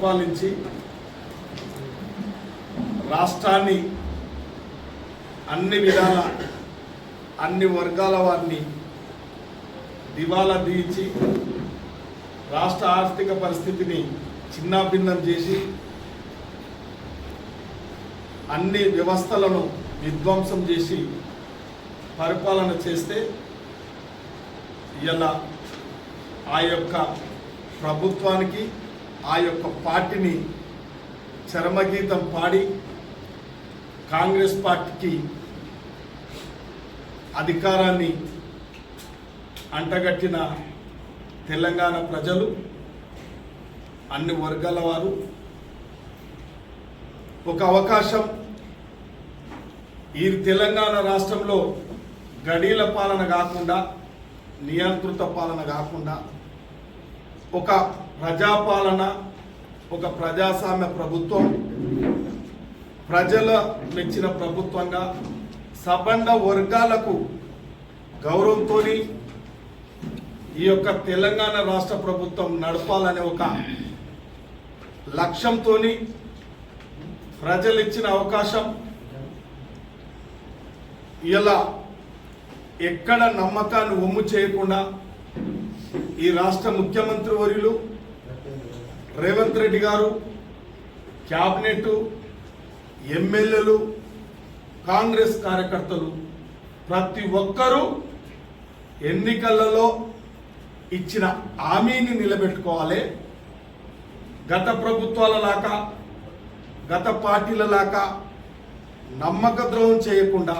పరిపాలించి రాష్ట్రాన్ని అన్ని విధాల అన్ని వర్గాల వారిని దివాలా తీయించి రాష్ట్ర ఆర్థిక పరిస్థితిని చిన్నాభిన్నం చేసి అన్ని వ్యవస్థలను విధ్వంసం చేసి పరిపాలన చేస్తే ఇలా ఆ యొక్క ప్రభుత్వానికి ఆ యొక్క పార్టీని చరమగీతం పాడి కాంగ్రెస్ పార్టీకి అధికారాన్ని అంటగట్టిన తెలంగాణ ప్రజలు అన్ని వర్గాల వారు ఒక అవకాశం ఈ తెలంగాణ రాష్ట్రంలో గడీల పాలన కాకుండా నియంత్రిత పాలన కాకుండా ఒక ప్రజాపాలన ఒక ప్రజాస్వామ్య ప్రభుత్వం. ప్రజల మెచ్చిన ప్రభుత్వంగా సబండ వర్గాలకు గౌరవంతో ఈ యొక్క తెలంగాణ రాష్ట్ర ప్రభుత్వం నడపాలనే ఒక లక్ష్యంతో ప్రజలు ఇచ్చిన అవకాశం. ఇలా ఎక్కడ నమ్మకాన్ని ఒమ్ము చేయకుండా ఈ రాష్ట్ర ముఖ్యమంత్రి వర్యులు రేవంత్ రెడ్డి గారు క్యాబినెట్ ఎమ్మెల్యేలు కాంగ్రెస్ కార్యకర్తలు ప్రతి ఒక్కరూ ఎన్నికలలో ఇచ్చిన హామీని నిలబెట్టుకోవాలి. గత ప్రభుత్వాల లాగా గత పార్టీల లాగా నమ్మక ద్రోహం చేయకుండా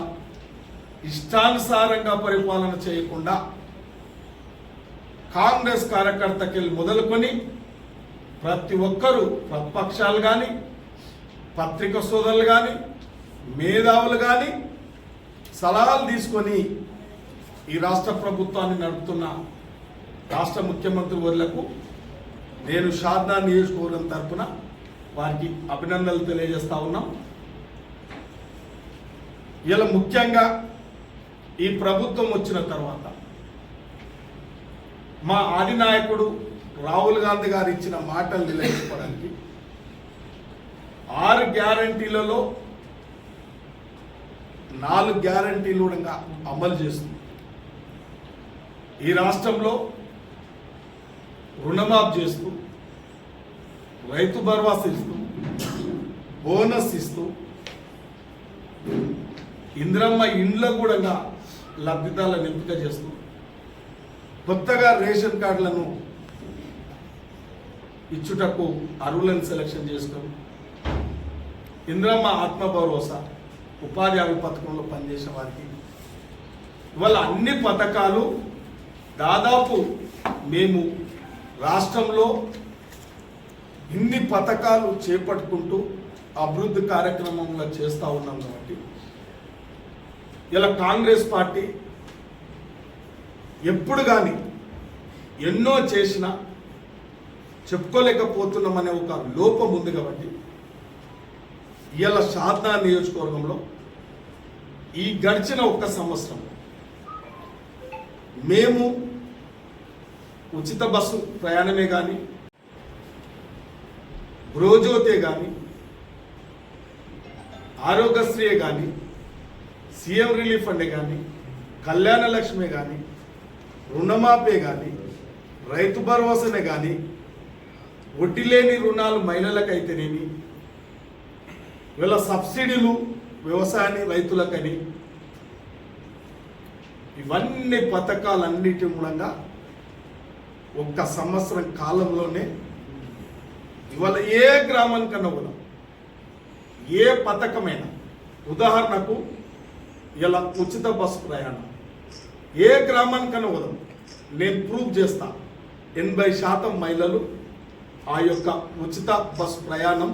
ఇష్టానుసారంగా పరిపాలన చేయకుండా కాంగ్రెస్ కార్యకర్తకి మొదలుకొని ప్రతి ఒక్కరూ ప్రతిపక్షాలు కానీ పత్రిక సోదరులు కానీ మేధావులు కానీ సలహాలు తీసుకొని ఈ రాష్ట్ర ప్రభుత్వాన్ని నడుపుతున్న రాష్ట్ర ముఖ్యమంత్రి వర్లకు నేను షాద్నా నియోజకవర్గం తరఫున వారికి అభినందనలు తెలియజేస్తా ఉన్నాం. ఇలా ముఖ్యంగా ఈ ప్రభుత్వం వచ్చిన తర్వాత మా ఆదినాయకుడు రాహుల్ గాంధీ గారు ఇచ్చిన మాటలు నిలబెట్టుకోవడానికి ఆరు గ్యారంటీలలో నాలుగు గ్యారంటీలు కూడా అమలు చేస్తుంది. ఈ రాష్ట్రంలో రుణమాఫ్ చేస్తూ రైతు భరోసా ఇస్తూ బోనస్ ఇస్తూ ఇంద్రమ్మ ఇండ్ల కూడా లబ్ధిదారులను ఎంపిక చేస్తూ కొత్తగా రేషన్ కార్డులను ఇచ్చుటకు అర్హులను సెలక్షన్ చేసుకో ఇంద్రమ్మ ఆత్మ భరోసా ఉపాధి హామీ పథకంలో పనిచేసిన వారికి. ఇవాళ అన్ని పథకాలు దాదాపు మేము రాష్ట్రంలో ఇన్ని పథకాలు చేపట్టుకుంటూ అభివృద్ధి కార్యక్రమంలో చేస్తూ ఉన్నాం కాబట్టి. ఇలా కాంగ్రెస్ పార్టీ ఎప్పుడు కానీ ఎన్నో చేసినా చెప్పుకోలేకపోతున్నామనే ఒక లోపం ఉంది కాబట్టి ఇవాళ శారదా నియోజకవర్గంలో ఈ గడిచిన ఒక్క సంవత్సరం మేము ఉచిత బస్సు ప్రయాణమే కానీ గృహజ్యోతే కానీ ఆరోగ్యశ్రీయే కానీ సీఎం రిలీఫ్ ఫండే కానీ కళ్యాణ లక్ష్మే కానీ రుణమాపే కానీ రైతు భరోసానే కానీ వడ్డీ లేని రుణాలు మహిళలకైతేనేమి? వీళ్ళ సబ్సిడీలు వ్యవసాయాన్ని రైతులకని ఇవన్నీ పథకాలన్నిటి మూలంగా ఒక్క సంవత్సరం కాలంలోనే ఇవాళ ఏ గ్రామానికన్నా కూడా ఏ పథకమైనా. ఉదాహరణకు ఇలా ఉచిత బస్సు ప్రయాణం. ఏ గ్రామానికన్నా కూడా నేను ప్రూవ్ చేస్తా. ఎనభై శాతం మహిళలు ఆ యొక్క ఉచిత బస్ ప్రయాణం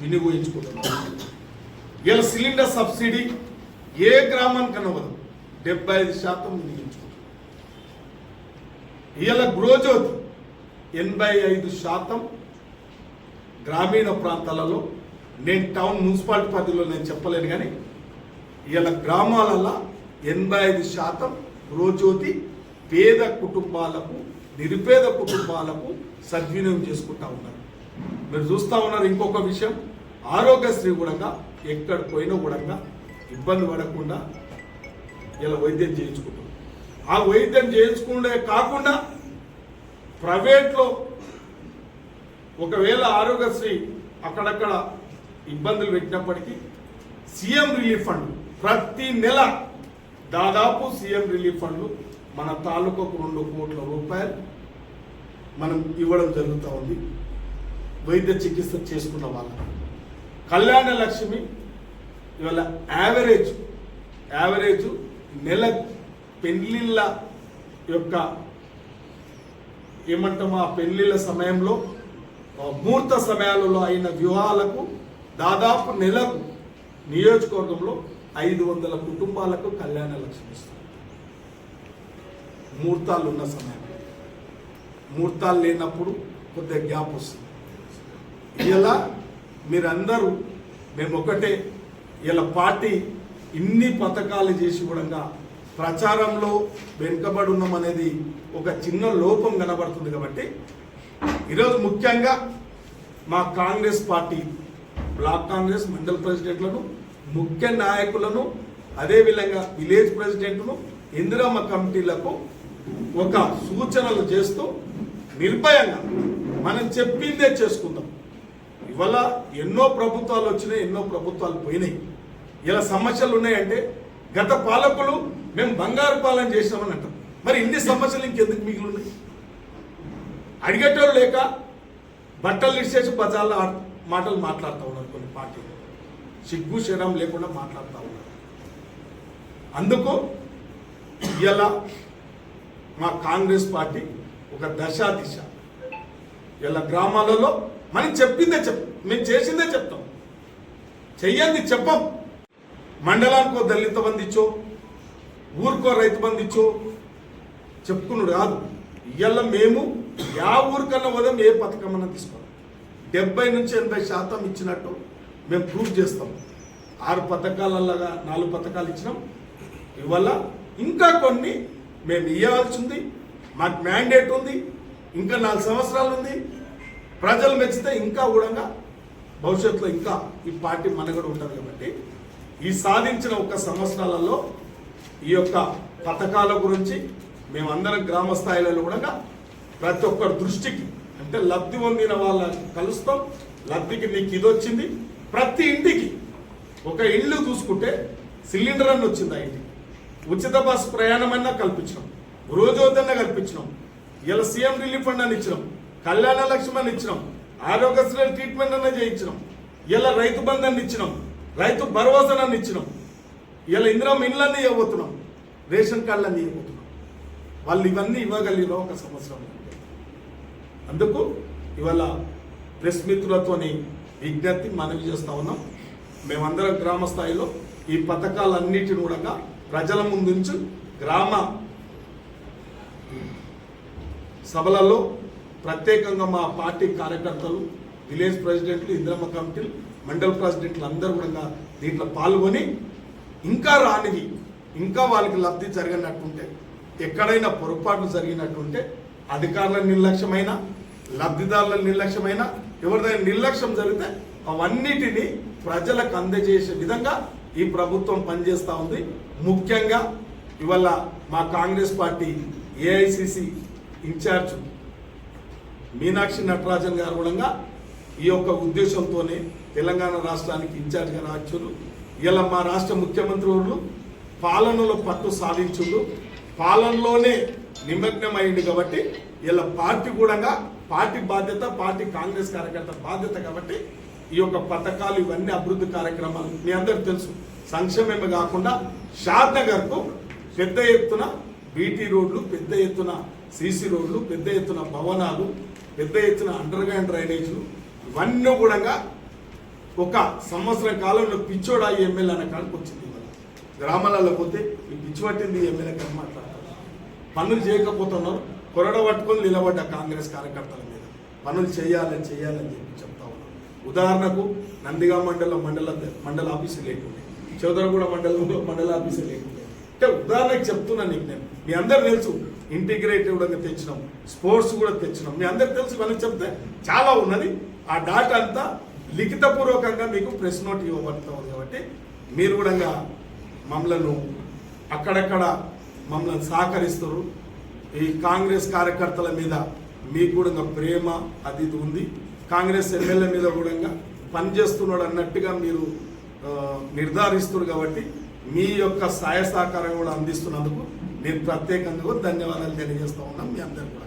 వినియోగించుకుంటున్నారు వీళ్ళ సిలిండర్ సబ్సిడీ ఏ గ్రామానికన్నా కనవదు డెబ్బై ఐదు శాతం వినియోగించుకుంటున్నారు ఇలా గృహజ్యోతి ఎనభై ఐదు శాతం గ్రామీణ ప్రాంతాలలో నేను టౌన్ మున్సిపాలిటీ పరిధిలో నేను చెప్పలేను కానీ ఇలా గ్రామాలలో ఎనభై ఐదు శాతం గృహజ్యోతి పేద కుటుంబాలకు నిరుపేద కుటుంబాలకు సద్వినియోగం చేసుకుంటా ఉన్నారు. మీరు చూస్తూ ఉన్నారు ఇంకొక విషయం. ఆరోగ్యశ్రీ కూడా ఎక్కడ పోయినా కూడా ఇబ్బంది పడకుండా ఇలా వైద్యం చేయించుకుంటాం ఆ వైద్యం చేయించుకుంటే కాకుండా ప్రైవేట్లో ఒకవేళ ఆరోగ్యశ్రీ అక్కడక్కడ ఇబ్బందులు పెట్టినప్పటికీ సీఎం రిలీఫ్ ఫండ్ ప్రతి నెల దాదాపు సీఎం రిలీఫ్ ఫండ్లు మన తాలూకాకు రెండు కోట్ల రూపాయలు మనం ఇవ్వడం జరుగుతూ ఉంది. వైద్య చికిత్స చేసుకున్న వాళ్ళకి. కళ్యాణ లక్ష్మి ఇవాళ యావరేజ్ యావరేజ్ నెల పెళ్ళిళ్ళ యొక్క ఏమంటాం ఆ పెళ్ళిళ్ళ సమయంలో ముహూర్త సమయాలలో అయిన వివాహాలకు దాదాపు నెలకు నియోజకవర్గంలో ఐదు వందల కుటుంబాలకు కళ్యాణ లక్ష్మి ఇస్తారు. ముహూర్తాలు ఉన్న సమయం. ముహూర్తాలు లేనప్పుడు కొద్దిగా గ్యాప్ వస్తుంది. ఇలా మీరందరూ మేము ఒకటే ఇలా పార్టీ ఇన్ని పథకాలు చేసి కూడా ప్రచారంలో వెనుకబడి ఉన్నాం అనేది ఒక చిన్న లోపం కనబడుతుంది కాబట్టి ఈరోజు ముఖ్యంగా మా కాంగ్రెస్ పార్టీ బ్లాక్ కాంగ్రెస్ మండల ప్రెసిడెంట్లను ముఖ్య నాయకులను అదేవిధంగా విలేజ్ ప్రెసిడెంట్ను ఇందిరమ్మ కమిటీలకు ఒక సూచనలు చేస్తూ నిర్భయంగా మనం చెప్పిందే చేసుకుందాం. ఇవాళ ఎన్నో ప్రభుత్వాలు వచ్చినాయి ఎన్నో ప్రభుత్వాలు పోయినాయి. ఇలా సమస్యలు ఉన్నాయంటే గత పాలకులు మేము బంగారు పాలన చేసినామని అంటాం. మరి ఇన్ని సమస్యలు ఇంకెందుకు మిగిలి ఉన్నాయి అడిగేటోళ్ళు లేక బట్టలు ఇచ్చేసి బజార్ల ఆ- మాటలు మాట్లాడుతూ ఉన్నారు కొన్ని పార్టీలు. సిగ్గు శరం లేకుండా మాట్లాడుతూ ఉన్నారు. అందుకు ఇలా మా కాంగ్రెస్ పార్టీ ఒక దశా దిశ. ఇలా గ్రామాలలో మనం చెప్పిందే చెప్ మేము చేసిందే చెప్తాం. చెయ్యండి చెప్పం. మండలానికో దళిత బంధించో ఊరికో రైతు బంధించో చెప్పుకున్నాడు కాదు. ఇవాళ మేము యా ఊరికన్నా పోదాం ఏ పథకమన్నా తీసుకోవాలి డెబ్బై నుంచి ఎనభై శాతం ఇచ్చినట్టు మేము ప్రూవ్ చేస్తాం. ఆరు పథకాలలాగా నాలుగు పథకాలు ఇచ్చినాం. ఇవాళ ఇంకా కొన్ని మేము ఇవ్వాల్సి ఉంది మాకు మ్యాండేట్ ఉంది ఇంకా నాలుగు సంవత్సరాలు ఉంది. ప్రజలు మెచ్చితే ఇంకా కూడా భవిష్యత్తులో ఇంకా ఈ పార్టీ మనగడ ఉంటుంది కాబట్టి ఈ సాధించిన ఒక సంవత్సరాలలో ఈ యొక్క పథకాల గురించి మేమందరం గ్రామ స్థాయిలలో కూడా ప్రతి ఒక్కరి దృష్టికి అంటే లబ్ధి పొందిన వాళ్ళని కలుస్తాం. లబ్ధికి నీకు ఇది వచ్చింది. ప్రతి ఇంటికి ఒక ఇల్లు చూసుకుంటే సిలిండర్ అని వచ్చింది ఆ ఇంటికి. ఉచిత బస్సు ప్రయాణమైనా అన్నా కల్పించినాం. రోజువద్దన్నా కల్పించినాం. ఇలా సీఎం రిలీఫ్ ఫండ్ అని ఇచ్చినాం. కళ్యాణ లక్ష్మి అని ఇచ్చినాం. ఆరోగ్యశ్రీ ట్రీట్మెంట్ అన్న చేయించినాం. ఇలా రైతు బంధాన్ని ఇచ్చినాం. రైతు భరోసాన్ని ఇచ్చినాం. ఇలా ఇందిరా ఇండ్లన్నీ ఇవ్వబోతున్నాం. రేషన్ కార్డులన్నీ ఇవ్వబోతున్నాం. వాళ్ళు ఇవన్నీ ఇవ్వగలిగిన ఒక సంవత్సరం అందుకు ఇవాళ ప్రెస్ మిత్రులతోని విజ్ఞప్తి మనవి చేస్తా ఉన్నాం. మేమందరం గ్రామ స్థాయిలో ఈ పథకాలన్నిటిని కూడా ప్రజల ముందుంచు గ్రామ సభలలో ప్రత్యేకంగా మా పార్టీ కార్యకర్తలు విలేజ్ ప్రెసిడెంట్లు ఇందిరమ్మ కమిటీలు మండల ప్రెసిడెంట్లు అందరూ కూడా దీంట్లో పాల్గొని ఇంకా రానివి ఇంకా వాళ్ళకి లబ్ధి జరిగినట్టుంటే ఎక్కడైనా పొరపాట్లు జరిగినట్టుంటే అధికారుల నిర్లక్ష్యమైన లబ్ధిదారుల నిర్లక్ష్యమైన ఎవరిదైనా నిర్లక్ష్యం జరిగితే అవన్నిటిని ప్రజలకు అందజేసే విధంగా ఈ ప్రభుత్వం పనిచేస్తూ ఉంది. ముఖ్యంగా ఇవాళ మా Congress party AICC in-charge Meenakshi Natarajan garu కూడా ఈ యొక్క ఉద్దేశంతోనే తెలంగాణ రాష్ట్రానికి ఇన్ఛార్జ్గా రాచురు ఇలా మా రాష్ట్ర ముఖ్యమంత్రి వాళ్ళు పాలనలో పట్టు సాధించుడు. పాలనలోనే నిమగ్నం కాబట్టి ఇలా పార్టీ కూడా పార్టీ బాధ్యత పార్టీ కాంగ్రెస్ కార్యకర్త బాధ్యత కాబట్టి ఈ యొక్క పథకాలు ఇవన్నీ అభివృద్ధి కార్యక్రమాలు. మీ అందరు తెలుసు. సంక్షేమమే కాకుండా షాద్ నగర్కు పెద్ద ఎత్తున బీటీ రోడ్లు పెద్ద ఎత్తున సీసీ రోడ్లు పెద్ద ఎత్తున భవనాలు పెద్ద ఎత్తున అండర్ గ్రౌండ్ డ్రైనేజీలు ఇవన్నీ కూడా ఒక సంవత్సరం కాలంలో పిచ్చోడా ఈ ఎమ్మెల్యే అనే కాడికి వచ్చింది ఇవాళ. గ్రామాలలో పోతే ఈ పిచ్చి పట్టింది ఎమ్మెల్యే కానీ మాట్లాడతారు. పనులు చేయకపోతున్నారు. కొరడ పట్టుకొని నిలబడ్డ కాంగ్రెస్ కార్యకర్తల మీద. పనులు చేయాలని చేయాలని చెప్పి ఉదాహరణకు నందిగా మండలం మండల మండల ఆఫీసు లేకుండే. చౌదరగూడ మండలంలో మండల ఆఫీసు లేకుండే. అంటే ఉదాహరణకు చెప్తున్నాను నీకు నేను. మీ అందరు తెలుసు ఇంటిగ్రేటివ్ కూడా తెచ్చినాం స్పోర్ట్స్ కూడా తెచ్చినాం. మీ అందరికి తెలుసు ఇవన్నీ చెప్తే చాలా ఉన్నది. ఆ డాటా అంతా లిఖితపూర్వకంగా మీకు ప్రెస్ నోట్ ఇవ్వబడుతుంది కాబట్టి మీరు కూడా మమ్మలను అక్కడక్కడ మమ్మల్ని సహకరిస్తారు. ఈ కాంగ్రెస్ కార్యకర్తల మీద మీకు కూడా ఇంకా ప్రేమ అది ఉంది. కాంగ్రెస్ ఎమ్మెల్యే మీద కూడా పనిచేస్తున్నాడు అన్నట్టుగా మీరు నిర్ధారిస్తున్నారు కాబట్టి మీ యొక్క సహాయ సహకారం కూడా అందిస్తున్నందుకు నేను ప్రత్యేకంగా ధన్యవాదాలు తెలియజేస్తా ఉన్నాం మీ అందరు కూడా.